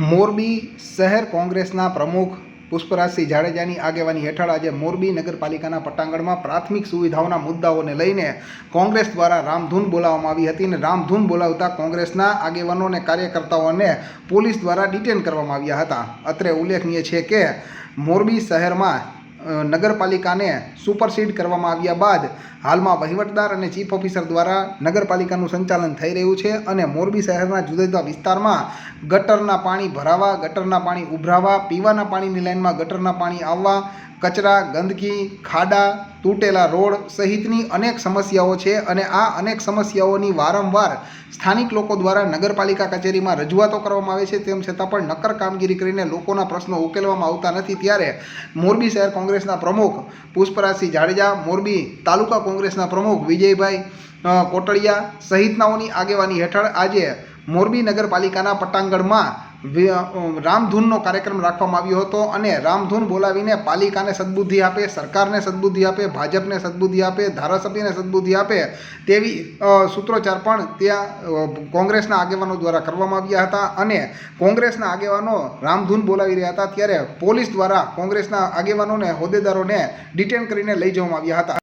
મોરબી શહેર કોંગ્રેસના પ્રમુખ પુષ્પરાજસિંહ જાડેજાની આગેવાની હેઠળ આજે મોરબી નગરપાલિકાના પટાંગણમાં પ્રાથમિક સુવિધાઓના મુદ્દાઓને લઈને કોંગ્રેસ દ્વારા રામધૂન બોલાવવામાં આવી હતી અને રામધૂન બોલાવતા કોંગ્રેસના આગેવાનો અને કાર્યકર્તાઓને પોલીસ દ્વારા ડિટેન કરવામાં આવ્યા હતા. અત્રે ઉલ્લેખનીય છે કે મોરબી શહેરમાં નગરપાલિકાને સુપરસીડ કરવામાં આવ્યા બાદ હાલમાં વહીવટદાર અને ચીફ ઓફિસર દ્વારા નગરપાલિકાનું સંચાલન થઈ રહ્યું છે અને મોરબી શહેરના જુદા જુદા વિસ્તારમાં ગટરના પાણી ભરાવા, ગટરના પાણી ઉભરાવા, પીવાના પાણીની લાઇનમાં ગટરના પાણી આવવા, કચરા, ગંદકી, ખાડા, તૂટેલા રોડ સહિતની અનેક સમસ્યાઓ છે અને આ અનેક સમસ્યાઓની વારંવાર સ્થાનિક લોકો દ્વારા નગરપાલિકા કચેરીમાં રજૂઆતો કરવામાં આવે છે. તેમ છતાં પણ નક્કર કામગીરી કરીને લોકોના પ્રશ્નો ઉકેલવામાં આવતા નથી. ત્યારે મોરબી શહેર કોંગ્રેસના પ્રમુખ પુષ્પરાજસિંહ જાડેજા મોરબી તાલુકા કોંગ્રેસના પ્રમુખ વિજયભાઈ કોટડિયા સહિતનાઓની આગેવાની હેઠળ આજે મોરબી નગરપાલિકાના પટાંગણમાં રામધૂનનો કાર્યક્રમ રાખવામાં આવ્યો હતો અને રામધૂન બોલાવીને પાલિકાને સદબુદ્ધિ આપે, સરકારને સદબુદ્ધિ આપે, ભાજપને સદબુદ્ધિ આપે, ધારાસભ્યને સદબુદ્ધિ આપે તેવી સૂત્રોચ્ચાર પણ ત્યાં કોંગ્રેસના આગેવાનો દ્વારા કરવામાં આવ્યા હતા અને કોંગ્રેસના આગેવાનો રામધૂન બોલાવી રહ્યા હતા ત્યારે પોલીસ દ્વારા કોંગ્રેસના આગેવાનોને, હોદ્દેદારોને ડિટેન કરીને લઈ જવામાં આવ્યા હતા.